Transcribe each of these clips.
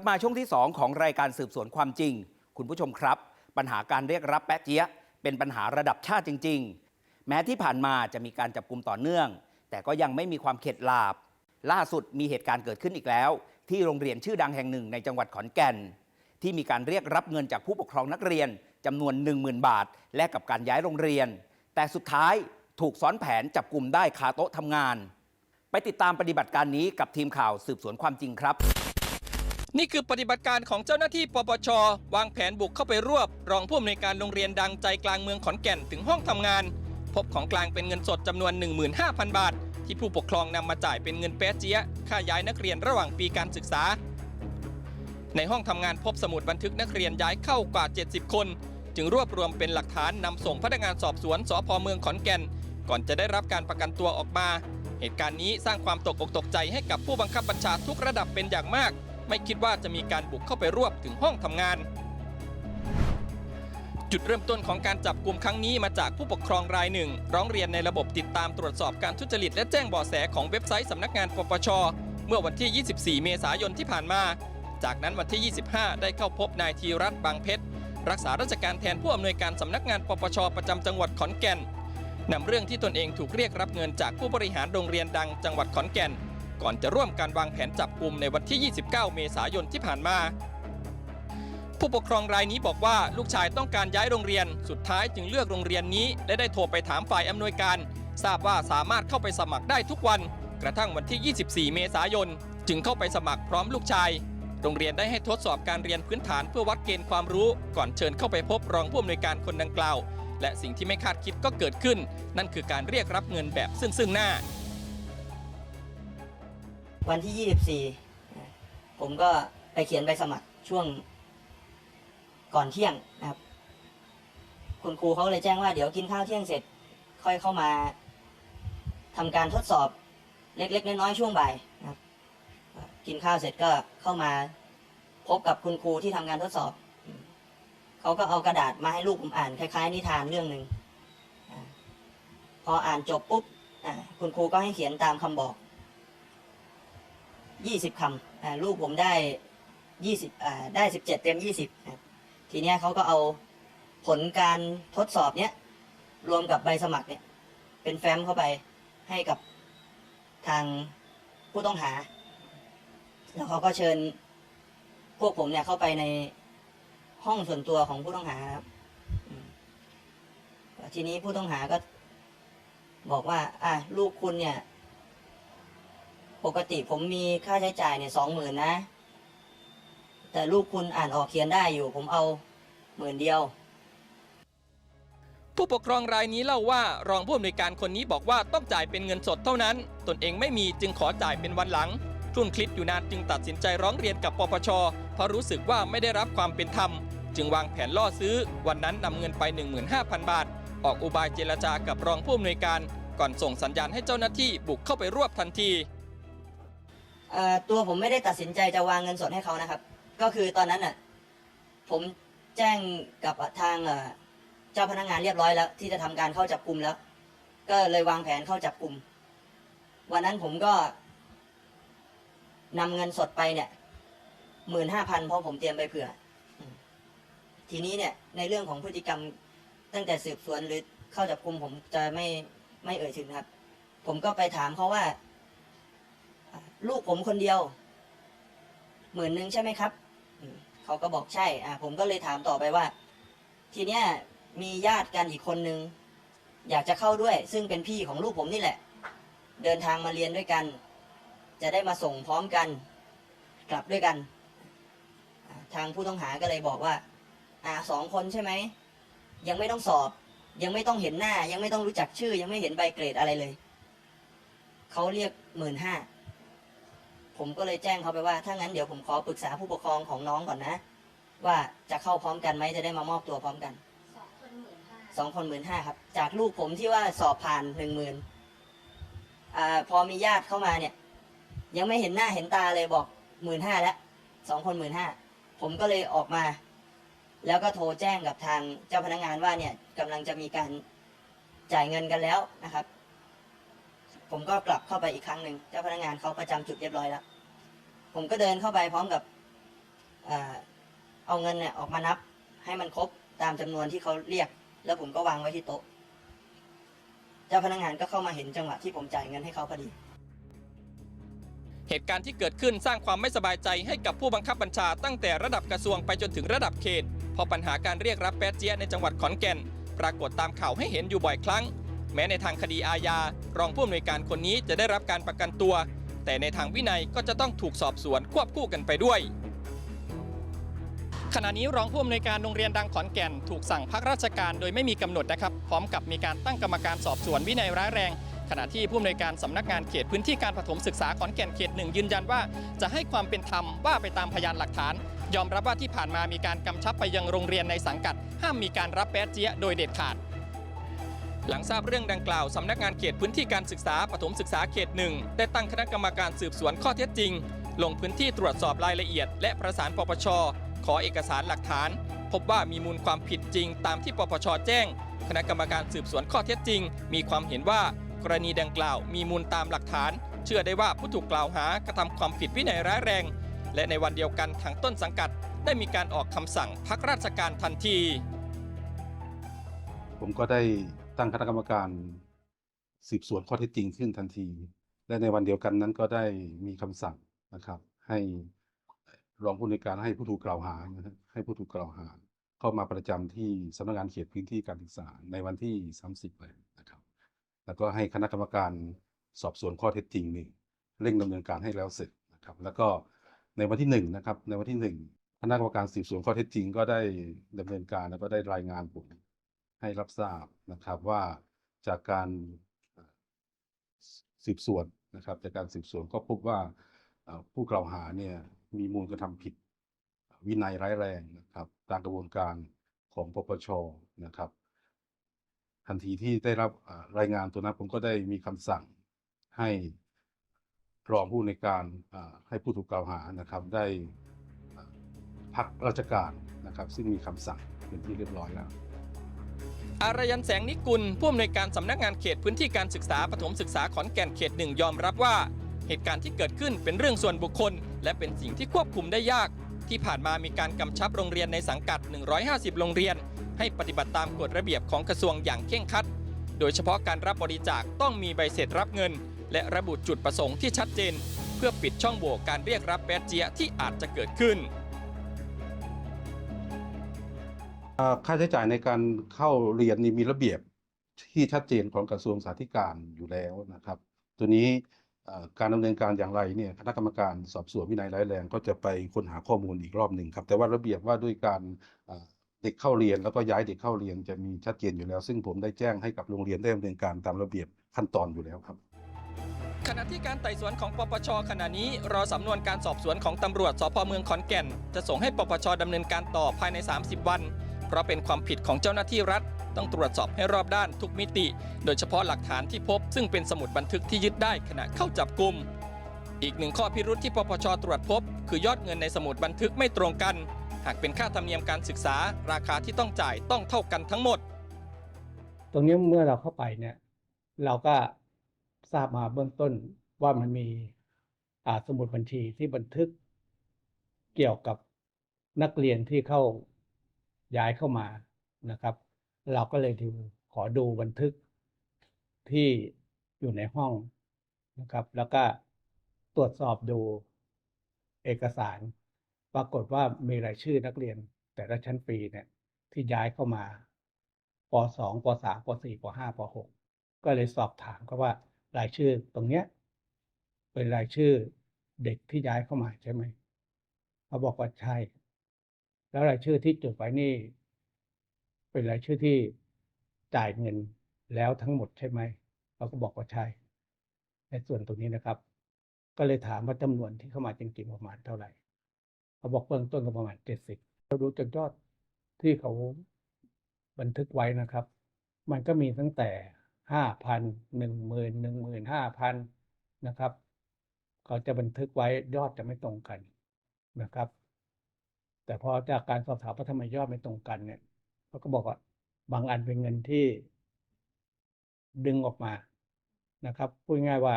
บมาช่วงที่ 2 ของรายการสืบสวนความจริง คุณผู้ชมครับ ปัญหาการเรียกรับแปะเจี๊ยะเป็นปัญหาระดับชาติจริง ๆ แม้ที่ผ่านมาจะมีการจับกลุ่มต่อเนื่อง แต่ก็ยังไม่มีความเข็ดหลาบ ล่าสุดมีเหตุการณ์เกิดขึ้นอีกแล้ว ที่โรงเรียนชื่อดังแห่งหนึ่งในจังหวัดขอนแก่น ที่มีการเรียกรับเงินจากผู้ปกครองนักเรียนจำนวน 10,000 บาท แลกกับการย้ายโรงเรียน แต่สุดท้ายถูกซ้อนแผนจับกลุ่มได้คาโต๊ะทำงาน ไปติดตามปฏิบัติการนี้กับทีมข่าวสืบสวนความจริงครับ นี่คือปฏิบัติการของเจ้าหน้าที่ปปช วางแผนบุกเข้าไปรวบ รองผู้อำนวยการโรงเรียนดังใจกลางเมืองขอนแก่นถึงห้องทำงาน พบของกลางเป็นเงินสดจำนวน 15,000 บาท ที่ผู้ปกครองนำมาจ่ายเป็นเงินแป๊เจี๊ยค่าย้ายนักเรียนระหว่างปีการศึกษา ในห้องทำงานพบสมุดบันทึกนักเรียนย้ายเข้ากว่า 70 คน จึงรวบรวมเป็นหลักฐานนำส่งพนักงานสอบสวนสพเมืองขอนแก่น ก่อนจะได้รับการประกันตัวออกมา เหตุการณ์นี้สร้างความตกอกตกใจให้กับผู้บังคับบัญชาทุกระดับเป็นอย่างมาก ไม่คิดว่าจะมีการบุกเข้าไปรวบถึงห้องทำงาน จุดเริ่มต้นของการจับกลุ่มครั้งนี้มาจากผู้ปกครองรายหนึ่ง ร้องเรียนในระบบติดตามตรวจสอบการทุจริตและแจ้งเบาะแสของเว็บไซต์สำนักงานปปช เมื่อวันที่ 24 เมษายนที่ผ่านมา จากนั้นวันที่ 25 ได้เข้าพบนายธีรัตน์บางเพชรรักษาราชการแทนผู้อำนวยการสำนักงานปปชประจำจังหวัดขอนแก่นนำเรื่องที่ตนเองถูกเรียกรับเงินจากผู้บริหารโรงเรียนดังจังหวัดขอนแก่น ก่อนจะร่วมการวางแผนจับกลุ่มในวันที่ 29 เมษายนที่ผ่านมา ผู้ปกครองรายนี้บอกว่าลูกชายต้องการย้ายโรงเรียน สุดท้ายจึงเลือกโรงเรียนนี้ และได้โทรไปถามฝ่ายอำนวยการ ทราบว่าสามารถเข้าไปสมัครได้ทุกวัน กระทั่งวันที่ 24 เมษายน จึงเข้าไปสมัครพร้อมลูกชาย โรงเรียนได้ให้ทดสอบการเรียนพื้นฐานเพื่อวัดเกณฑ์ความรู้ ก่อนเชิญเข้าไปพบรองผู้อำนวยการคนดังกล่าวและสิ่งที่ไม่คาดคิดก็เกิดขึ้น นั่นคือการเรียกรับเงินแบบซึ่งซึ่งหน้า วันที่ 24 ผมก็ไปเขียนใบสมัครช่วงก่อนเที่ยงนะครับ คุณครูเขาเลยแจ้งว่าเดี๋ยวกินข้าวเที่ยงเสร็จ ค่อยเข้ามาทำการทดสอบเล็กๆน้อยๆช่วงบ่ายนะครับ กินข้าวเสร็จก็เข้ามาพบกับคุณครูที่ทำงานทดสอบเขาก็เอากระดาษมาให้ลูกผมอ่านคล้ายๆ นิทานเรื่องหนึ่งพออ่านจบปุ๊บคุณครูก็ให้เขียนตามคำบอก ยี่สิบคำลูกผมได้ยี่สิบได้สิบเจ็ดเต็มยี่สิบทีเนี้ยเขาก็เอาผลการทดสอบเนี้ยรวมกับใบสมัครเนี่ยเป็นแฟ้มเข้าไปให้กับทางผู้ต้องหา แล้วเขาก็เชิญพวกผมเนี่ยเข้าไปในห้องส่วนตัวของผู้ต้องหาครับทีนี้ผู้ต้องหาก็บอกว่า อะลูกคุณเนี่ย ปกติผมมีค่าใช้จ่ายเนี่ยสองหมื่นนะ แต่ลูกคุณอ่านออกเขียนได้อยู่ ผมเอาหมื่นเดียว ผู้ปกครองรายนี้เล่าว่ารองผู้อำนวยการคนนี้บอกว่าต้องจ่ายเป็นเงินสดเท่านั้น ตนเองไม่มีจึงขอจ่ายเป็นวันหลังคลุ่นคลิดอยู่นานจึงตัดสินใจร้องเรียนกับปปชเพราะรู้สึกว่าไม่ได้รับความเป็นธรรม จึงวางแผนล่อซื้อ วันนั้นนำเงินไป 15,000 บาท ออกอุบายเจรจากับรองผู้อำนวยการ ก่อนส่งสัญญาณให้เจ้าหน้าที่บุกเข้าไปรวบทันที เอ่อตัวผมไม่ได้ตัดสินใจจะวางเงินสดให้เขานะครับ ก็คือตอนนั้นน่ะผมแจ้งกับทางเอ่อเจ้าพนักงานเรียบร้อยแล้ว ที่จะทำการเข้าจับกลุ่มแล้ว ก็เลยวางแผนเข้าจับกลุ่มวันนั้นผมก็นำเงินสดไปเนี่ยหมื่นห้าพันเพราะผมเตรียมไปเผื่อ ทีนี้เนี่ยในเรื่องของพฤติกรรมตั้งแต่สืบสวนหรือเข้าจับกลุ่มผมจะไม่ไม่เอ่ยถึงครับ ผมก็ไปถามเขาว่า ลูกผมคนเดียวหมื่นหนึ่งใช่ไหมครับเขาก็บอกใช่ อ่า ผมก็เลยถามต่อไปว่า ทีเนี้ยมีญาติกันอีกคนนึง อยากจะเข้าด้วย ซึ่งเป็นพี่ของลูกผมนี่แหละ เดินทางมาเรียนด้วยกัน จะได้มาส่งพร้อมกัน กลับด้วยกัน ทางผู้ต้องหาก็เลยบอกว่า อ่าสองคนใช่ไหม ยังไม่ต้องสอบ ยังไม่ต้องเห็นหน้า ยังไม่ต้องรู้จักชื่อ ยังไม่เห็นใบเกรดอะไรเลย เขาเรียกหมื่นห้า ผมก็เลยแจ้งเขาไปว่าถ้างั้นเดี๋ยวผมขอปรึกษาผู้ปกครองของน้องก่อนนะ ว่าจะเข้าพร้อมกันไหมจะได้มามอบตัวพร้อมกันสองคนหมื่นห้าสองคนหมื่นห้าครับ จากลูกผมที่ว่าสอบผ่านหนึ่งหมื่นอ่าพอมีญาติเข้ามาเนี่ย ยังไม่เห็นหน้าเห็นตาเลยบอกหมื่นห้าแล้วสองคนหมื่นห้าผมก็เลยออกมา แล้วก็โทรแจ้งกับทางเจ้าพนักงานว่าเนี่ยกำลังจะมีการจ่ายเงินกันแล้วนะครับ ผมก็กลับเข้าไปอีกครั้งหนึ่งเจ้าพนักงานเขาประจำจุดเรียบร้อยแล้ว ผมก็เดินเข้าไปพร้อมกับเอ่อเอาเงินเนี่ยออกมานับให้มันครบตามจำนวนที่เขาเรียก แล้วผมก็วางไว้ที่โต๊ะ เจ้าพนักงานก็เข้ามาเห็นจังหวะที่ผมจ่ายเงินให้เขาพอดี เหตุการณ์ที่เกิดขึ้นสร้างความไม่สบายใจให้กับผู้บังคับบัญชาตั้งแต่ระดับกระทรวงไปจนถึงระดับเขตพราะปัญหาการเรียกรับแป๊ดเจี๊ยในจังหวัดขอนแก่น ปรากฏตามข่าวให้เห็นอยู่บ่อยครั้ง แม้ในทางคดีอาญารองผู้อำนวยการคนนี้จะได้รับการประกันตัว แต่ในทางวินัยก็จะต้องถูกสอบสวนควบคู่กันไปด้วย ขณะนี้รองผู้อำนวยการโรงเรียนดังขอนแก่น ถูกสั่งพักราชการโดยไม่มีกำหนดนะครับ พร้อมกับมีการตั้งกรรมการสอบสวนวินัยร้ายแรงขณะที่ผู้อำนวยการสำนักงานเขตพื้นที่การปฐมศึกษาขอนแก่นเขตหนึ่งยืนยันว่า จะให้ความเป็นธรรมว่าไปตามพยานหลักฐาน ยอมรับว่าที่ผ่านมามีการกำชับไปยังโรงเรียนในสังกัด ห้ามมีการรับแป๊ดเจี๊ยโดยเด็ดขาด หลังทราบเรื่องดังกล่าวสำนักงานเขตพื้นที่การศึกษาปฐมศึกษาเขตหนึ่งได้ตั้งคณะกรรมการสืบสวนข้อเท็จจริง ลงพื้นที่ตรวจสอบรายละเอียด และประสานปปช ขอเอกสารหลักฐาน พบว่ามีมูลความผิดจริง ตามที่ปปชแจ้ง คณะกรรมการสืบสวนข้อเท็จจริง มีความเห็นว่ากรณีดังกล่าว มีมูลตามหลักฐาน เชื่อได้ว่าผู้ถูกกล่าวหากระทำความผิดวินัยร้ายแรง และในวันเดียวกันทางต้นสังกัด ได้มีการออกคำสั่งพักราชการทันที ผมก็ได้ ตั้งคณะกรรมการสืบสวนข้อเท็จจริงขึ้นทันที และในวันเดียวกันนั้นก็ได้มีคำสั่งนะครับ ให้รองผู้ในการให้ผู้ถูกกล่าวหาให้ผู้ถูกกล่าวหา เข้ามาประจำที่สำนักงานเขตพื้นที่การศึกษาในวันที่ 30เลยนะครับ แล้วก็ให้คณะกรรมการสอบสวนข้อเท็จจริงนี่เร่งดำเนินการให้แล้วเสร็จนะครับ แล้วก็ในวันที่หนึ่งนะครับในวันที่หนึ่งคณะกรรมการสืบสวนข้อเท็จจริงก็ได้ดำเนินการแล้วก็ได้รายงานผม ให้รับทราบนะครับว่าจากการสืบสวนนะครับ จากการสืบสวนก็พบว่าผู้กล่าวหาเนี่ยมีมูลกระทำผิดวินัยร้ายแรงนะครับ ตามกระบวนการของปปชนะครับ ทันทีที่ได้รับรายงานตัวนั้นผมก็ได้มีคำสั่งให้รองผู้ในการให้ผู้ถูกกล่าวหานะครับ ได้พักราชการนะครับ ซึ่งมีคำสั่งเป็นที่เรียบร้อยแล้ว อารยันแสงนิกุลผู้อำนวยการสำนักงานเขตพื้นที่การศึกษาปฐมศึกษาขอนแก่นเขตหนึ่งยอมรับว่า เหตุการณ์ที่เกิดขึ้นเป็นเรื่องส่วนบุคคล และเป็นสิ่งที่ควบคุมได้ยาก ที่ผ่านมามีการกำชับโรงเรียนในสังกัด 150 โรงเรียน ให้ปฏิบัติตามกฎระเบียบของกระทรวงอย่างเคร่งครัด โดยเฉพาะการรับบริจาคต้องมีใบเสร็จรับเงิน และระบุจุดประสงค์ที่ชัดเจน เพื่อปิดช่องโหว่การเรียกรับแปดเจียที่อาจจะเกิดขึ้น ค่าใช้จ่ายในการเข้าเรียนนี่มีระเบียบที่ชัดเจนของกระทรวงสาธการอยู่แล้วนะครับ ตัวนี้การดำเนินการอย่างไรเนี่ยคณะกรรมการสอบสวนวินัยร้ายแรงก็จะไปค้นหาข้อมูลอีกรอบหนึ่งครับ แต่ว่าระเบียบว่าด้วยการเด็กเข้าเรียนแล้วก็ย้ายเด็กเข้าเรียนจะมีชัดเจนอยู่แล้ว ซึ่งผมได้แจ้งให้กับโรงเรียนได้ดำเนินการตามระเบียบขั้นตอนอยู่แล้วครับ ขณะที่การไต่สวนของปปชขณะนี้รอสำนวนการสอบสวนของตำรวจสพเมืองขอนแก่น จะส่งให้ปปชดำเนินการต่อภายใน 30 วัน เพราะเป็นความผิดของเจ้าหน้าที่รัฐ ต้องตรวจสอบให้รอบด้านทุกมิติ โดยเฉพาะหลักฐานที่พบ ซึ่งเป็นสมุดบันทึกที่ยึดได้ขณะเข้าจับกลุ่มอีกหนึ่งข้อพิรุธที่ปปชตรวจพบ คือยอดเงินในสมุดบันทึกไม่ตรงกัน หากเป็นค่าธรรมเนียมการศึกษา ราคาที่ต้องจ่ายต้องเท่ากันทั้งหมด ตรงนี้เมื่อเราเข้าไปเนี่ย เราก็ทราบมาเบื้องต้นว่ามันมีสมุดบัญชีที่บันทึก เกี่ยวกับนักเรียนที่เข้า ย้ายเข้ามานะครับ เราก็เลยดูขอดูบันทึกที่อยู่ในห้องนะครับ แล้วก็ตรวจสอบดูเอกสาร ปรากฏว่ามีรายชื่อนักเรียน แต่ละชั้นปีเนี่ยที่ย้ายเข้ามาปสองปสามปสี่ปห้าปหกก็เลยสอบถามเขาว่ารายชื่อตรงเนี้ยเป็นรายชื่อเด็กที่ย้ายเข้ามาใช่ไหมเขาบอกว่าใช่ แล้วรายชื่อที่จดไว้นี่ เป็นรายชื่อที่จ่ายเงินแล้วทั้งหมดใช่ไหมเขาก็บอกว่าใช่ในส่วนตรงนี้นะครับ ก็เลยถามว่าจำนวนที่เข้ามาจริงๆประมาณเท่าไหร่เขาบอกเบื้องต้นก็ประมาณเจ็ดสิบเราดูจากยอดที่เขาบันทึกไว้นะครับ มันก็มีตั้งแต่ห้าพันหนึ่งหมื่นหนึ่งหมื่นห้าพันนะครับเขาจะบันทึกไว้ยอดจะไม่ตรงกันนะครับ แต่พอจากการสอบถามว่าทำไมยอดไม่ตรงกันเนี่ยเขาก็บอกว่าบางอันเป็นเงินที่ดึงออกมานะครับพูดง่ายว่า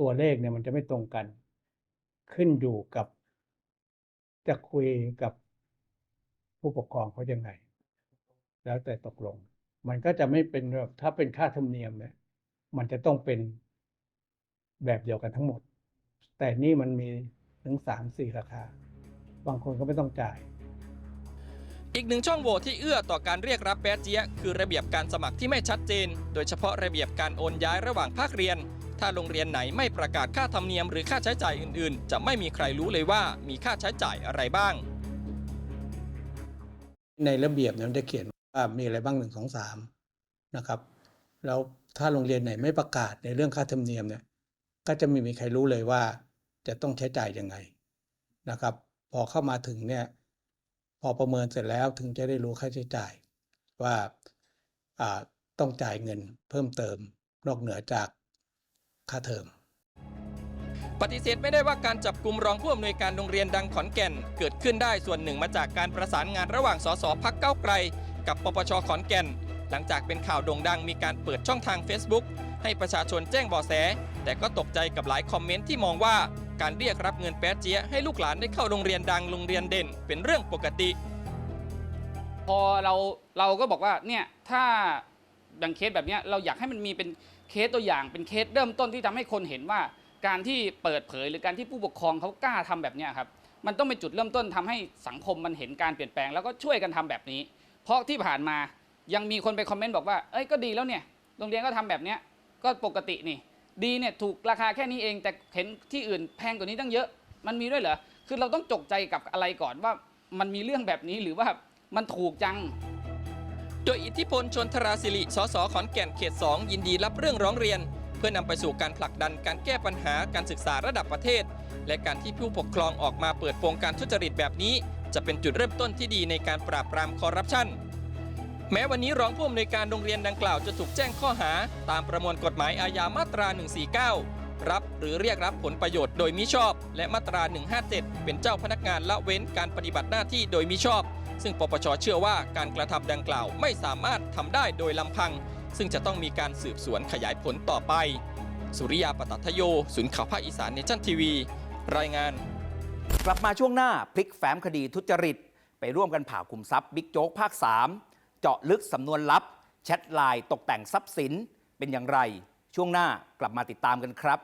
ตัวเลขเนี่ยมันจะไม่ตรงกัน ขึ้นอยู่กับ จะคุยกับผู้ปกครองเขายังไง แล้วแต่ตกลง มันก็จะไม่เป็นแบบถ้าเป็นค่าธรรมเนียมเนี่ย มันจะต้องเป็นแบบเดียวกันทั้งหมด แต่นี่มันมีถึงสามสี่ราคา บางคนก็ไม่ต้องจ่าย อีกหนึ่งช่องโหว่ที่เอื้อต่อการเรียกรับแป๊ะเจี๊ยะคือระเบียบการสมัครที่ไม่ชัดเจน โดยเฉพาะระเบียบการโอนย้ายระหว่างภาคเรียน ถ้าโรงเรียนไหนไม่ประกาศค่าธรรมเนียมหรือค่าใช้จ่ายอื่นๆ จะไม่มีใครรู้เลยว่ามีค่าใช้จ่ายอะไรบ้าง ในระเบียบเนี่ยมันจะเขียนว่ามีอะไรบ้างหนึ่งสองสามนะครับแล้วถ้าโรงเรียนไหนไม่ประกาศในเรื่องค่าธรรมเนียมเนี่ยก็จะไม่มีใครรู้เลยว่าจะต้องใช้จ่ายยังไงนะครับ พอเข้ามาถึงเนี่ยพอประเมินเสร็จแล้วถึงจะได้รู้ค่าใช้จ่ายว่าต้องจ่ายเงินเพิ่มเติมนอกเหนือจากค่าเทอม ปฏิเสธไม่ได้ว่าการจับกลุ่มรองผู้อำนวยการโรงเรียนดังขอนแก่น เกิดขึ้นได้ส่วนหนึ่งมาจากการประสานงานระหว่างสสพักเก้าไกล กับปปชขอนแก่น หลังจากเป็นข่าวโด่งดังมีการเปิดช่องทาง Facebook ให้ประชาชนแจ้งเบาะแส แต่ก็ตกใจกับหลายคอมเมนต์ที่มองว่า การเรียกรับเงินแป๊เจี๊ยให้ลูกหลานได้เข้าโรงเรียนดังโรงเรียนเด่น เป็นเรื่องปกติ พอเราเราก็บอกว่าเนี่ยถ้าดังเคสแบบเนี้ยเราอยากให้มันมีเป็นเคสตัวอย่างเป็นเคสเริ่มต้นที่ทำให้คนเห็นว่า การที่เปิดเผยหรือการที่ผู้ปกครองเขากล้าทำแบบเนี้ยครับมันต้องเป็นจุดเริ่มต้นทำให้สังคมมันเห็นการเปลี่ยนแปลงแล้วก็ช่วยกันทำแบบนี้ เพราะที่ผ่านมายังมีคนไปคอมเมนต์บอกว่าเอ้ยก็ดีแล้วเนี่ยโรงเรียนก็ทำแบบเนี้ยก็ปกตินี่ ดีเนี่ยถูกราคาแค่นี้เอง แต่เห็นที่อื่นแพงกว่านี้ตั้งเยอะ มันมีด้วยเหรอ คือเราต้องจกใจกับอะไรก่อนว่ามันมีเรื่องแบบนี้หรือว่ามันถูกจัง โดยอิทธิพลชนทราศิริ สสขอนแก่นเขต 2 ยินดีรับเรื่องร้องเรียน เพื่อนำไปสู่การผลักดันการแก้ปัญหาการศึกษาระดับประเทศ และการที่ผู้ปกครองออกมาเปิดโปงการทุจริตแบบนี้ จะเป็นจุดเริ่มต้นที่ดีในการปราบปรามคอร์รัปชัน แม้วันนี้รองผู้อำนวยการโรงเรียนดังกล่าวจะถูกแจ้งข้อหา ตามประมวลกฎหมายอาญามาตรา 149 รับหรือเรียกรับผลประโยชน์โดยมิชอบ และมาตรา 157 เป็นเจ้าพนักงานละเว้นการปฏิบัติหน้าที่โดยมิชอบ ซึ่งปปชเชื่อว่าการกระทำดังกล่าวไม่สามารถทำได้โดยลำพัง ซึ่งจะต้องมีการสืบสวนขยายผลต่อไป สุริยาปตัทโยศูนย์ข่าวภาคอีสานเนชั่นทีวี รายงาน กลับมาช่วงหน้าพลิกแฟ้มคดีทุจริต ไปร่วมกันผ่าคุมทรัพย์บิ๊กโจ๊กภาค 3 เจาะลึกสำนวนลับ แชทไลน์ตกแต่งทรัพย์สินเป็นอย่างไร ช่วงหน้ากลับมาติดตามกันครับ